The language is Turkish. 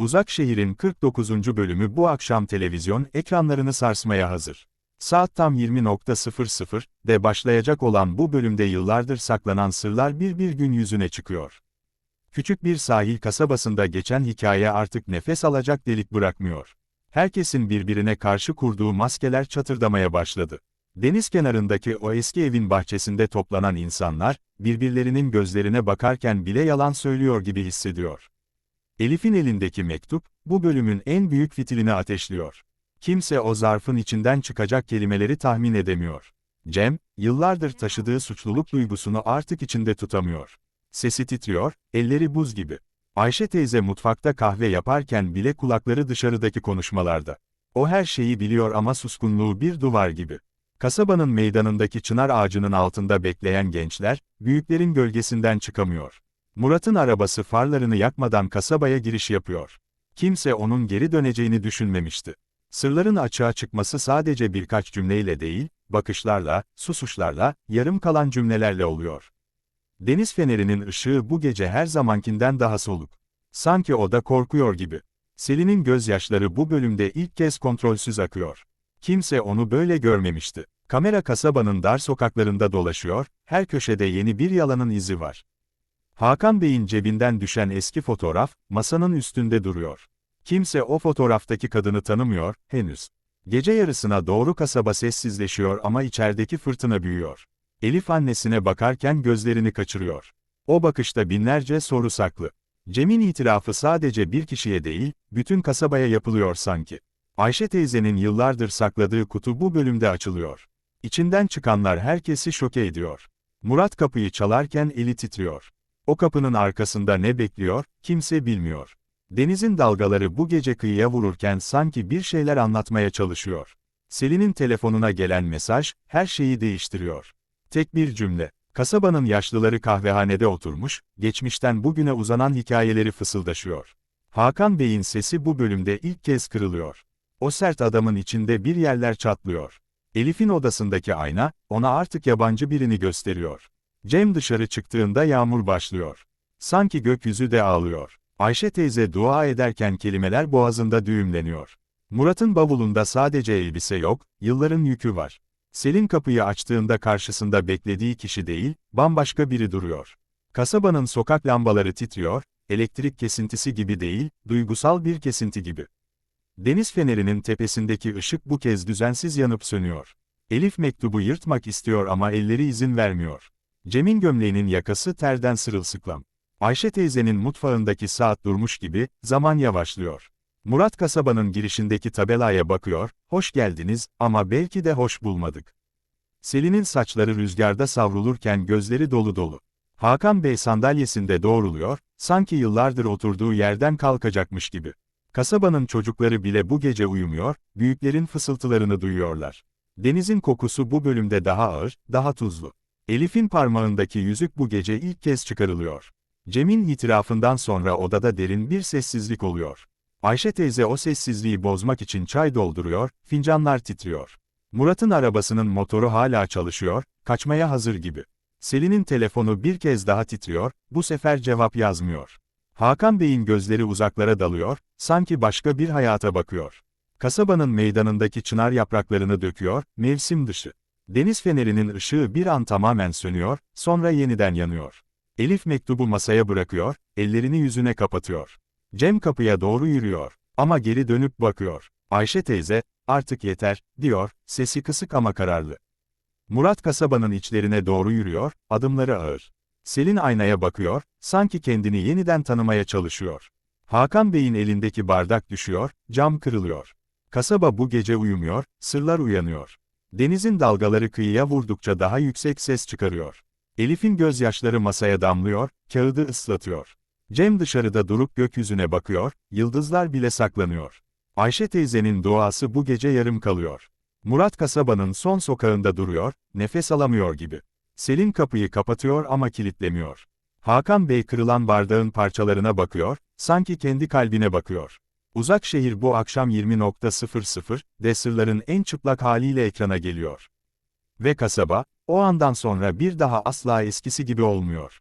Uzak Şehir'in 49. bölümü bu akşam televizyon ekranlarını sarsmaya hazır. Saat tam 20.00'de başlayacak olan bu bölümde yıllardır saklanan sırlar bir bir gün yüzüne çıkıyor. Küçük bir sahil kasabasında geçen hikaye artık nefes alacak delik bırakmıyor. Herkesin birbirine karşı kurduğu maskeler çatırdamaya başladı. Deniz kenarındaki o eski evin bahçesinde toplanan insanlar, birbirlerinin gözlerine bakarken bile yalan söylüyor gibi hissediyor. Elif'in elindeki mektup, bu bölümün en büyük fitilini ateşliyor. Kimse o zarfın içinden çıkacak kelimeleri tahmin edemiyor. Cem, yıllardır taşıdığı suçluluk duygusunu artık içinde tutamıyor. Sesi titriyor, elleri buz gibi. Ayşe teyze mutfakta kahve yaparken bile kulakları dışarıdaki konuşmalarda. O her şeyi biliyor ama suskunluğu bir duvar gibi. Kasabanın meydanındaki çınar ağacının altında bekleyen gençler, büyüklerin gölgesinden çıkamıyor. Murat'ın arabası farlarını yakmadan kasabaya giriş yapıyor. Kimse onun geri döneceğini düşünmemişti. Sırların açığa çıkması sadece birkaç cümleyle değil, bakışlarla, susuşlarla, yarım kalan cümlelerle oluyor. Deniz fenerinin ışığı bu gece her zamankinden daha soluk. Sanki o da korkuyor gibi. Selin'in gözyaşları bu bölümde ilk kez kontrolsüz akıyor. Kimse onu böyle görmemişti. Kamera kasabanın dar sokaklarında dolaşıyor, her köşede yeni bir yalanın izi var. Hakan Bey'in cebinden düşen eski fotoğraf, masanın üstünde duruyor. Kimse o fotoğraftaki kadını tanımıyor, henüz. Gece yarısına doğru kasaba sessizleşiyor ama içerideki fırtına büyüyor. Elif annesine bakarken gözlerini kaçırıyor. O bakışta binlerce soru saklı. Cem'in itirafı sadece bir kişiye değil, bütün kasabaya yapılıyor sanki. Ayşe teyzenin yıllardır sakladığı kutu bu bölümde açılıyor. İçinden çıkanlar herkesi şoke ediyor. Murat kapıyı çalarken eli titriyor. O kapının arkasında ne bekliyor, kimse bilmiyor. Denizin dalgaları bu gece kıyıya vururken sanki bir şeyler anlatmaya çalışıyor. Selin'in telefonuna gelen mesaj, her şeyi değiştiriyor. Tek bir cümle. Kasabanın yaşlıları kahvehanede oturmuş, geçmişten bugüne uzanan hikayeleri fısıldaşıyor. Hakan Bey'in sesi bu bölümde ilk kez kırılıyor. O sert adamın içinde bir yerler çatlıyor. Elif'in odasındaki ayna, ona artık yabancı birini gösteriyor. Cem dışarı çıktığında yağmur başlıyor. Sanki gökyüzü de ağlıyor. Ayşe teyze dua ederken kelimeler boğazında düğümleniyor. Murat'ın bavulunda sadece elbise yok, yılların yükü var. Selin kapıyı açtığında karşısında beklediği kişi değil, bambaşka biri duruyor. Kasabanın sokak lambaları titriyor, elektrik kesintisi gibi değil, duygusal bir kesinti gibi. Deniz fenerinin tepesindeki ışık bu kez düzensiz yanıp sönüyor. Elif mektubu yırtmak istiyor ama elleri izin vermiyor. Cem'in gömleğinin yakası terden sırılsıklam. Ayşe teyzenin mutfağındaki saat durmuş gibi, zaman yavaşlıyor. Murat kasabanın girişindeki tabelaya bakıyor, hoş geldiniz ama belki de hoş bulmadık. Selin'in saçları rüzgarda savrulurken gözleri dolu dolu. Hakan Bey sandalyesinde doğruluyor, sanki yıllardır oturduğu yerden kalkacakmış gibi. Kasabanın çocukları bile bu gece uyumuyor, büyüklerin fısıltılarını duyuyorlar. Denizin kokusu bu bölümde daha ağır, daha tuzlu. Elif'in parmağındaki yüzük bu gece ilk kez çıkarılıyor. Cem'in itirafından sonra odada derin bir sessizlik oluyor. Ayşe teyze o sessizliği bozmak için çay dolduruyor, fincanlar titriyor. Murat'ın arabasının motoru hala çalışıyor, kaçmaya hazır gibi. Selin'in telefonu bir kez daha titriyor, bu sefer cevap yazmıyor. Hakan Bey'in gözleri uzaklara dalıyor, sanki başka bir hayata bakıyor. Kasabanın meydanındaki çınar yapraklarını döküyor, mevsim dışı. Deniz fenerinin ışığı bir an tamamen sönüyor, sonra yeniden yanıyor. Elif mektubu masaya bırakıyor, ellerini yüzüne kapatıyor. Cem kapıya doğru yürüyor. Ama geri dönüp bakıyor. Ayşe teyze, artık yeter, diyor, sesi kısık ama kararlı. Murat kasabanın içlerine doğru yürüyor, adımları ağır. Selin aynaya bakıyor, sanki kendini yeniden tanımaya çalışıyor. Hakan Bey'in elindeki bardak düşüyor, cam kırılıyor. Kasaba bu gece uyumuyor, sırlar uyanıyor. Denizin dalgaları kıyıya vurdukça daha yüksek ses çıkarıyor. Elif'in gözyaşları masaya damlıyor, kağıdı ıslatıyor. Cem dışarıda durup gökyüzüne bakıyor, yıldızlar bile saklanıyor. Ayşe teyzenin duası bu gece yarım kalıyor. Murat kasabanın son sokağında duruyor, nefes alamıyor gibi. Selin kapıyı kapatıyor ama kilitlemiyor. Hakan Bey kırılan bardağın parçalarına bakıyor, sanki kendi kalbine bakıyor. Uzak şehir bu akşam 20.00, Desırların en çıplak haliyle ekrana geliyor. Ve kasaba, o andan sonra bir daha asla eskisi gibi olmuyor.